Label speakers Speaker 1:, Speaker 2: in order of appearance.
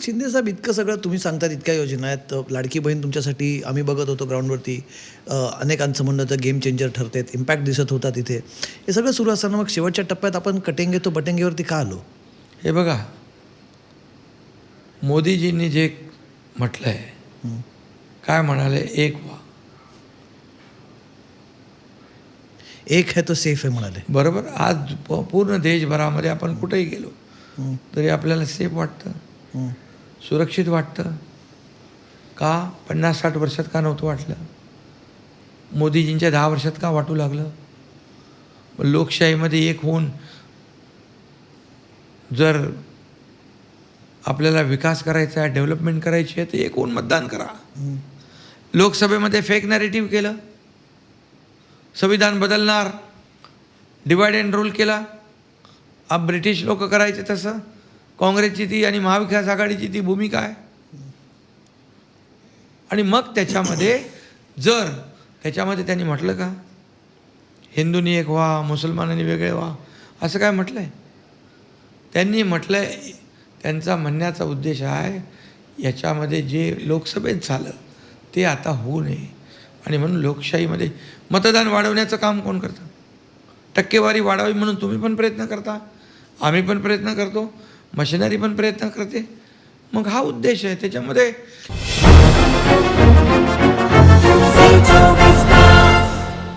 Speaker 1: मग शिंदे साहेब इतकं सगळं तुम्ही सांगतात इतक्या योजना आहेत. लाडकी बहीण तुमच्यासाठी आम्ही बघत होतो ग्राउंडवरती. अनेकांचं म्हणणं होतं गेम चेंजर ठरतात इम्पॅक्ट दिसत होता तिथे हे सगळं सुरू असताना मग शेवटच्या टप्प्यात आपण कटेंगे तो बटेंगेवरती का आलो?
Speaker 2: हे बघा मोदीजींनी जे म्हटलं आहे काय म्हणाले? एक व्हा
Speaker 1: एक है तो सेफ आहे म्हणाले.
Speaker 2: बरोबर? आज पूर्ण देशभरामध्ये आपण कुठेही गेलो तरी आपल्याला सेफ वाटतं. सुरक्षित वाटतं. का पन्नास साठ वर्षात का नव्हतं वाटलं? मोदीजींच्या दहा वर्षात का वाटू लागलं? लोकशाहीमध्ये एक होऊन जर आपल्याला विकास करायचा आहे डेव्हलपमेंट करायची आहे तर एक होऊन मतदान करा. लोकसभेमध्ये फेक नॅरेटिव्ह केलं. संविधान बदलणार. डिवाइड अँड रूल केला. अब ब्रिटिश लोक करायचे तसं. काँग्रेसची ती आणि महाविकास आघाडीची ती भूमिका आहे. आणि मग त्याच्यामध्ये जर त्याच्यामध्ये त्यांनी म्हटलं का? हिंदूंनी एक व्हा मुसलमानांनी वेगळे व्हा असं काय म्हटलं आहे त्यांनी म्हटलं आहे त्यांचा म्हणण्याचा उद्देश आहे याच्यामध्ये जे लोकसभेत झालं ते आता होऊ नये. आणि म्हणून लोकशाहीमध्ये मतदान वाढवण्याचं काम कोण करतं? टक्केवारी वाढावी म्हणून तुम्ही पण प्रयत्न करता आम्ही पण प्रयत्न करतो मशिनरी पण प्रयत्न करते. मग हा उद्देश आहे. त्याच्यामध्ये